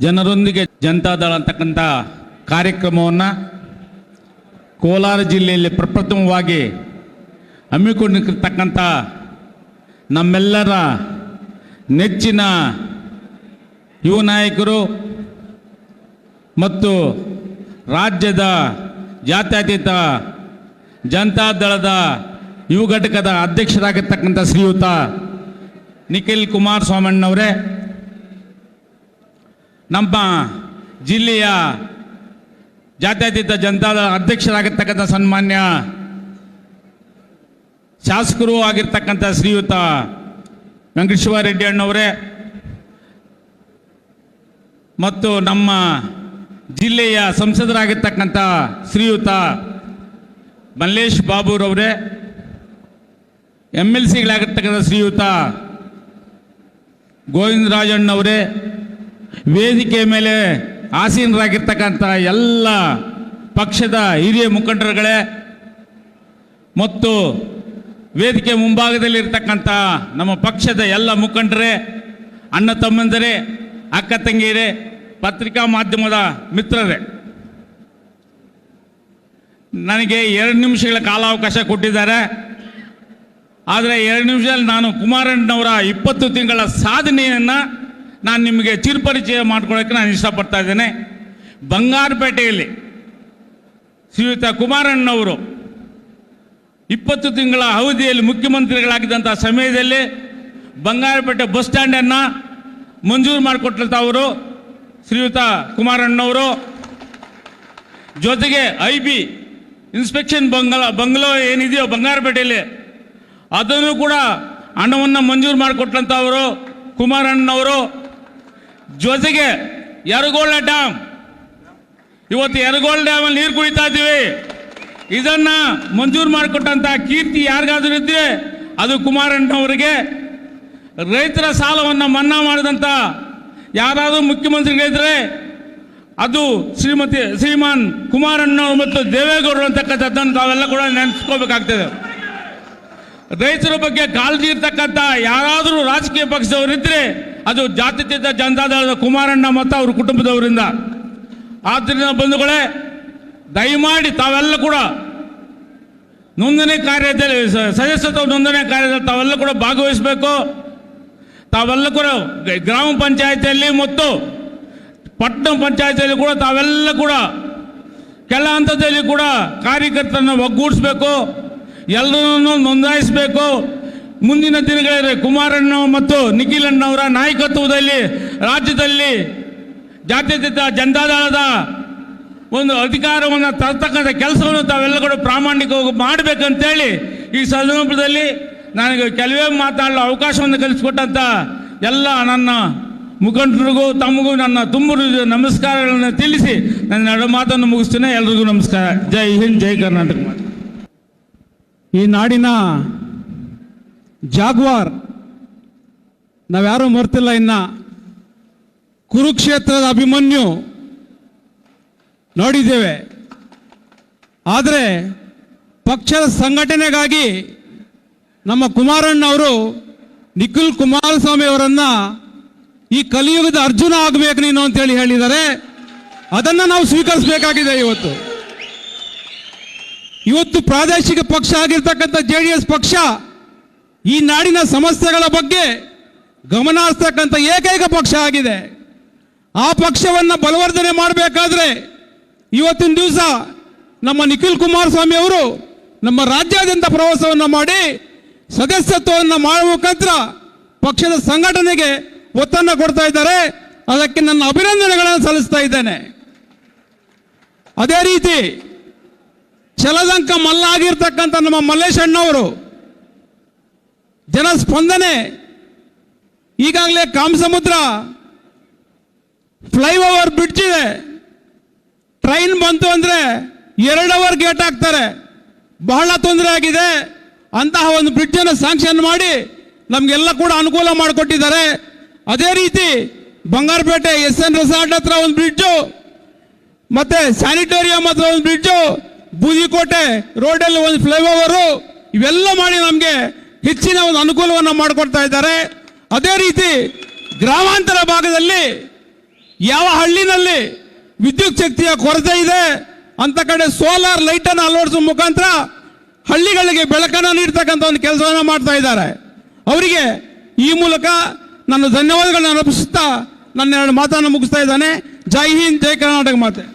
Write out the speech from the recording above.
ಜನರೊಂದಿಗೆ ಜನತಾದಳ ಅಂತಕ್ಕಂಥ ಕಾರ್ಯಕ್ರಮವನ್ನು ಕೋಲಾರ ಜಿಲ್ಲೆಯಲ್ಲಿ ಪ್ರಪ್ರಥಮವಾಗಿ ಹಮ್ಮಿಕೊಂಡಿರ್ತಕ್ಕಂಥ ನಮ್ಮೆಲ್ಲರ ನೆಚ್ಚಿನ ಯುವ ನಾಯಕರು ಮತ್ತು ರಾಜ್ಯದ ಜಾತ್ಯತೀತ ಜನತಾದಳದ ಯುವ ಘಟಕದ ಅಧ್ಯಕ್ಷರಾಗಿರ್ತಕ್ಕಂಥ ಶ್ರೀಯುತ ನಿಖಿಲ್ ಕುಮಾರಸ್ವಾಮಣ್ಣವರೇ ನಮ್ಮ ಜಿಲ್ಲೆಯ ಜಾತ್ಯತೀತ ಜನತಾದ ಅಧ್ಯಕ್ಷರಾಗಿರ್ತಕ್ಕಂಥ ಸನ್ಮಾನ್ಯ ಶಾಸಕರು ಆಗಿರ್ತಕ್ಕಂಥ ಶ್ರೀಯುತ ವೆಂಕಟೇಶ್ವರ ರೆಡ್ಡಿ ಅಣ್ಣವರೇ ಮತ್ತು ನಮ್ಮ ಜಿಲ್ಲೆಯ ಸಂಸದರಾಗಿರ್ತಕ್ಕಂಥ ಶ್ರೀಯುತ ಮಲ್ಲೇಶ್ ಬಾಬುರವರೇ ಎಂ ಎಲ್ ಸಿಗಳಾಗಿರ್ತಕ್ಕಂಥ ಶ್ರೀಯುತ ಗೋವಿಂದರಾಜಣ್ಣವರೇ ವೇದಿಕೆ ಮೇಲೆ ಆಸೀನರಾಗಿರ್ತಕ್ಕಂಥ ಎಲ್ಲ ಪಕ್ಷದ ಹಿರಿಯ ಮುಖಂಡರುಗಳೇ ಮತ್ತು ವೇದಿಕೆ ಮುಂಭಾಗದಲ್ಲಿರ್ತಕ್ಕಂಥ ನಮ್ಮ ಪಕ್ಷದ ಎಲ್ಲ ಮುಖಂಡರೇ, ಅಣ್ಣ ತಮ್ಮಂದರೇ, ಅಕ್ಕ ತಂಗಿಯರೇ, ಪತ್ರಿಕಾ ಮಾಧ್ಯಮದ ಮಿತ್ರರೇ. ನನಗೆ ಎರಡು ನಿಮಿಷಗಳ ಕಾಲಾವಕಾಶ ಕೊಟ್ಟಿದ್ದಾರೆ. ಆದರೆ ಎರಡು ನಿಮಿಷದಲ್ಲಿ ನಾನು ಕುಮಾರಣ್ಣವರ ಇಪ್ಪತ್ತು ತಿಂಗಳ ಸಾಧನೆಯನ್ನು ನಾನು ನಿಮಗೆ ಚಿರುಪರಿಚಯ ಮಾಡ್ಕೊಳ್ಳೋಕ್ಕೆ ನಾನು ಇಷ್ಟಪಡ್ತಾ ಇದ್ದೇನೆ. ಬಂಗಾರಪೇಟೆಯಲ್ಲಿ ಶ್ರೀಯುತ ಕುಮಾರಣ್ಣವರು ಇಪ್ಪತ್ತು ತಿಂಗಳ ಅವಧಿಯಲ್ಲಿ ಮುಖ್ಯಮಂತ್ರಿಗಳಾಗಿದ್ದಂಥ ಸಮಯದಲ್ಲಿ ಬಂಗಾರಪೇಟೆ ಬಸ್ ಸ್ಟ್ಯಾಂಡನ್ನು ಮಂಜೂರು ಮಾಡಿಕೊಟ್ಟಂಥ ಅವರು, ಶ್ರೀಯುತ ಕುಮಾರಣ್ಣವರು. ಜೊತೆಗೆ I B inspection bungalow, bungalow ಏನಿದೆಯೋ ಬಂಗಾರಪೇಟೆಯಲ್ಲಿ ಅದನ್ನು ಕೂಡ ಹಣವನ್ನು ಮಂಜೂರು ಮಾಡಿಕೊಟ್ಟಂಥವರು ಕುಮಾರಣ್ಣವರು. ಜೊತೆಗೆ ಯರಗೋಳ ಡ್ಯಾಮ್ ಇವತ್ತು ಯರಗೋಳ ಡ್ಯಾಮಲ್ಲಿ ನೀರು ಕುಡಿತಾ ಇದ್ದೀವಿ. ಇದನ್ನ ಮಂಜೂರು ಮಾಡಿಕೊಟ್ಟಂತ ಕೀರ್ತಿ ಯಾರಿಗಾದ್ರೂ ಇದ್ರೆ ಅದು ಕುಮಾರಣ್ಣವರಿಗೆ. ರೈತರ ಸಾಲವನ್ನು ಮನ್ನಾ ಮಾಡಿದಂಥ ಯಾರಾದರೂ ಮುಖ್ಯಮಂತ್ರಿಗಳಿದ್ರೆ ಅದು ಶ್ರೀಮತಿ, ಶ್ರೀಮಾನ್ ಕುಮಾರಣ್ಣವರು ಮತ್ತು ದೇವೇಗೌಡರು ಅಂತಕ್ಕಂಥದ್ದನ್ನು ತಾವೆಲ್ಲ ಕೂಡ ನೆನೆಸ್ಕೋಬೇಕಾಗ್ತದೆ. ರೈತರ ಬಗ್ಗೆ ಕಾಳಜಿ ಇರ್ತಕ್ಕಂಥ ಯಾರಾದರೂ ರಾಜಕೀಯ ಪಕ್ಷದವರಿದ್ದರೆ ಅದು ಜಾತ್ಯತೀತ ಜನತಾದಳದ ಕುಮಾರಣ್ಣ ಮತ್ತು ಅವ್ರ ಕುಟುಂಬದವರಿಂದ. ಆದ್ದರಿಂದ ಬಂಧುಗಳೇ, ದಯಮಾಡಿ ತಾವೆಲ್ಲ ಕೂಡ ನೋಂದಣಿ ಕಾರ್ಯದಲ್ಲಿ ಸದಸ್ಯತ್ವ ನೋಂದಣಿ ಕಾರ್ಯದಲ್ಲಿ ತಾವೆಲ್ಲ ಕೂಡ ಭಾಗವಹಿಸಬೇಕು. ತಾವೆಲ್ಲ ಕೂಡ ಗ್ರಾಮ ಪಂಚಾಯತಿಯಲ್ಲಿ ಮತ್ತು ಪಟ್ಟಣ ಪಂಚಾಯತಿಯಲ್ಲಿ ಕೂಡ ತಾವೆಲ್ಲ ಕೂಡ ಕೆಲ ಹಂತದಲ್ಲಿ ಕೂಡ ಕಾರ್ಯಕರ್ತರನ್ನು ಒಗ್ಗೂಡಿಸ್ಬೇಕು. ಎಲ್ಲರನ್ನೂ ನೋಂದಾಯಿಸಬೇಕು. ಮುಂದಿನ ದಿನಗಳಲ್ಲಿ ಕುಮಾರಣ್ಣ ಮತ್ತು ನಿಖಿಲಣ್ಣವರ ನಾಯಕತ್ವದಲ್ಲಿ ರಾಜ್ಯದಲ್ಲಿ ಜಾತ್ಯತೀತ ಜನತಾದಳದ ಒಂದು ಅಧಿಕಾರವನ್ನು ತರ್ತಕ್ಕಂಥ ಕೆಲಸವನ್ನು ಕೂಡ ಪ್ರಾಮಾಣಿಕವಾಗಿ ಮಾಡಬೇಕಂತೇಳಿ ಈ ಸಂದರ್ಭದಲ್ಲಿ ನನಗೆ ಕೆಲವೇ ಮಾತಾಡಲು ಅವಕಾಶವನ್ನು ಕಲಿಸಿಕೊಟ್ಟಂಥ ಎಲ್ಲ ನನ್ನ ಮುಖಂಡರಿಗೂ ತಮಗೂ ನನ್ನ ತುಂಬ ನಮಸ್ಕಾರಗಳನ್ನು ತಿಳಿಸಿ ನನ್ನ ಎರಡು ಮಾತನ್ನು ಮುಗಿಸ್ತೇನೆ. ಎಲ್ರಿಗೂ ನಮಸ್ಕಾರ. ಜೈ ಹಿಂದ್, ಜೈ ಕರ್ನಾಟಕ. ಈ ನಾಡಿನ ಜಾಗ್ವಾರ್. ನಾವ್ಯಾರೂ ಮರ್ತಿಲ್ಲ ಇನ್ನ. ಕುರುಕ್ಷೇತ್ರದ ಅಭಿಮನ್ಯು ನೋಡಿದ್ದೇವೆ. ಆದರೆ ಪಕ್ಷದ ಸಂಘಟನೆಗಾಗಿ ನಮ್ಮ ಕುಮಾರಣ್ಣ ಅವರು ನಿಖಿಲ್ ಕುಮಾರಸ್ವಾಮಿ ಅವರನ್ನ ಈ ಕಲಿಯುಗದ ಅರ್ಜುನ ಆಗಬೇಕು ನೀನು ಅಂತೇಳಿ ಹೇಳಿದ್ದಾರೆ. ಅದನ್ನು ನಾವು ಸ್ವೀಕರಿಸಬೇಕಾಗಿದೆ ಇವತ್ತು. ಇವತ್ತು ಪ್ರಾದೇಶಿಕ ಪಕ್ಷ ಆಗಿರ್ತಕ್ಕಂಥ ಜೆ ಡಿ ಪಕ್ಷ ಈ ನಾಡಿನ ಸಮಸ್ಯೆಗಳ ಬಗ್ಗೆ ಗಮನ ಹರಿಸ್ತಕ್ಕಂಥ ಏಕೈಕ ಪಕ್ಷ ಆಗಿದೆ. ಆ ಪಕ್ಷವನ್ನು ಬಲವರ್ಧನೆ ಮಾಡಬೇಕಾದ್ರೆ ಇವತ್ತಿನ ದಿವಸ ನಮ್ಮ ನಿಖಿಲ್ ಕುಮಾರಸ್ವಾಮಿ ಅವರು ನಮ್ಮ ರಾಜ್ಯಾದ್ಯಂತ ಪ್ರವಾಸವನ್ನು ಮಾಡಿ ಸದಸ್ಯತ್ವವನ್ನು ಮಾಡುವ ಮುಖಾಂತರ ಪಕ್ಷದ ಸಂಘಟನೆಗೆ ಒತ್ತನ್ನು ಕೊಡ್ತಾ ಇದ್ದಾರೆ. ಅದಕ್ಕೆ ನನ್ನ ಅಭಿನಂದನೆಗಳನ್ನು ಸಲ್ಲಿಸ್ತಾ ಇದ್ದೇನೆ. ಅದೇ ರೀತಿ ಚಲದಂಕ ಮಲ್ಲ ಆಗಿರ್ತಕ್ಕಂಥ ನಮ್ಮ ಮಲ್ಲೇಶ್ ಜನಸ್ಪಂದನೆ ಈಗಾಗಲೇ ಕಾಮಸಮುದ್ರ ಫ್ಲೈಓವರ್ ಬ್ರಿಡ್ಜ್ ಇದೆ ಟ್ರೈನ್ ಬಂತು ಅಂದರೆ ಎರಡು ಅವರ್ ಗೇಟ್ ಹಾಕ್ತಾರೆ. ಬಹಳ ತೊಂದರೆ ಆಗಿದೆ. ಅಂತಹ ಒಂದು ಬ್ರಿಡ್ಜನ್ನು ಸ್ಯಾಂಕ್ಷನ್ ಮಾಡಿ ನಮಗೆಲ್ಲ ಕೂಡ ಅನುಕೂಲ ಮಾಡಿಕೊಟ್ಟಿದ್ದಾರೆ. ಅದೇ ರೀತಿ ಬಂಗಾರಪೇಟೆ ಎಸ್ ಎನ್ ರೆಸಾರ್ಟ್ ಹತ್ರ ಒಂದು ಬ್ರಿಡ್ಜು, ಮತ್ತೆ ಸ್ಯಾನಿಟೋರಿಯಂ ಹತ್ರ ಒಂದು ಬ್ರಿಡ್ಜು, ಬೂದಿಕೋಟೆ ರೋಡಲ್ಲಿ ಒಂದು ಫ್ಲೈಓವರು, ಇವೆಲ್ಲ ಮಾಡಿ ನಮಗೆ ಹೆಚ್ಚಿನ ಒಂದು ಅನುಕೂಲವನ್ನು ಮಾಡಿಕೊಡ್ತಾ ಇದ್ದಾರೆ. ಅದೇ ರೀತಿ ಗ್ರಾಮಾಂತರ ಭಾಗದಲ್ಲಿ ಯಾವ ಹಳ್ಳಿನಲ್ಲಿ ವಿದ್ಯುತ್ ಶಕ್ತಿಯ ಕೊರತೆ ಇದೆ ಅಂತ ಕಡೆ ಸೋಲಾರ್ ಲೈಟ್ ಅನ್ನು ಅಳವಡಿಸುವ ಮುಖಾಂತರ ಹಳ್ಳಿಗಳಿಗೆ ಬೆಳಕನ್ನು ನೀಡ್ತಕ್ಕಂಥ ಒಂದು ಕೆಲಸವನ್ನು ಮಾಡ್ತಾ ಇದ್ದಾರೆ. ಅವರಿಗೆ ಈ ಮೂಲಕ ನನ್ನ ಧನ್ಯವಾದಗಳನ್ನ ಅರ್ಪಿಸುತ್ತಾ ನನ್ನ ಎರಡು ಮಾತನ್ನು ಮುಗಿಸ್ತಾ ಇದ್ದಾನೆ. ಜೈ ಹಿಂದ್, ಜೈ ಕರ್ನಾಟಕ ಮಾತೆ.